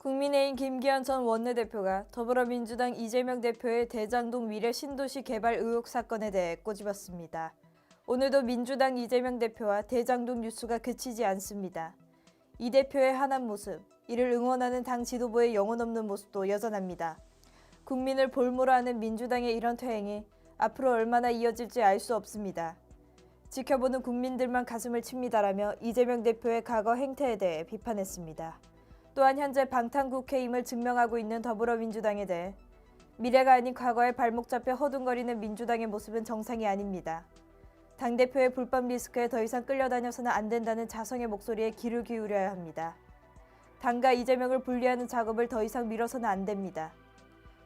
국민의힘 김기현 전 원내대표가 더불어민주당 이재명 대표의 대장동 미래 신도시 개발 의혹 사건에 대해 꼬집었습니다. 오늘도 민주당 이재명 대표와 대장동 뉴스가 그치지 않습니다. 이 대표의 한한 모습, 이를 응원하는 당 지도부의 영혼 없는 모습도 여전합니다. 국민을 볼모로 하는 민주당의 이런 퇴행이 앞으로 얼마나 이어질지 알 수 없습니다. 지켜보는 국민들만 가슴을 칩니다라며 이재명 대표의 과거 행태에 대해 비판했습니다. 또한 현재 방탄국회임을 증명하고 있는 더불어민주당에 대해 미래가 아닌 과거에 발목 잡혀 허둥거리는 민주당의 모습은 정상이 아닙니다. 당대표의 불법 리스크에 더 이상 끌려다녀서는 안 된다는 자성의 목소리에 귀를 기울여야 합니다. 당과 이재명을 분리하는 작업을 더 이상 미뤄서는 안 됩니다.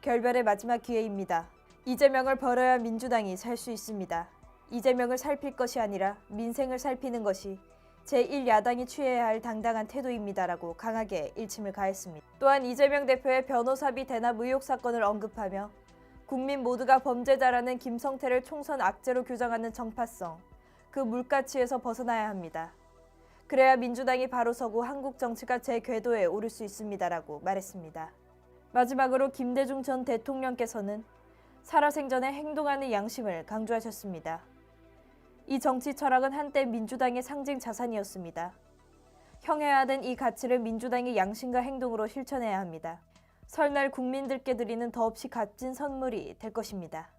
결별의 마지막 기회입니다. 이재명을 벌어야 민주당이 살 수 있습니다. 이재명을 살필 것이 아니라 민생을 살피는 것이 제1야당이 취해야 할 당당한 태도입니다라고 강하게 일침을 가했습니다. 또한 이재명 대표의 변호사비 대납 의혹 사건을 언급하며 국민 모두가 범죄자라는 김성태를 총선 악재로 규정하는 정파성, 그 물가치에서 벗어나야 합니다. 그래야 민주당이 바로 서고 한국 정치가 제 궤도에 오를 수 있습니다라고 말했습니다. 마지막으로 김대중 전 대통령께서는 살아생전에 행동하는 양심을 강조하셨습니다. 이 정치 철학은 한때 민주당의 상징 자산이었습니다. 형해하던 이 가치를 민주당의 양심과 행동으로 실천해야 합니다. 설날 국민들께 드리는 더없이 값진 선물이 될 것입니다.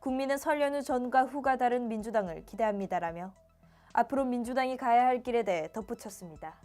국민은 설 연휴 전과 후가 다른 민주당을 기대합니다라며 앞으로 민주당이 가야 할 길에 대해 덧붙였습니다.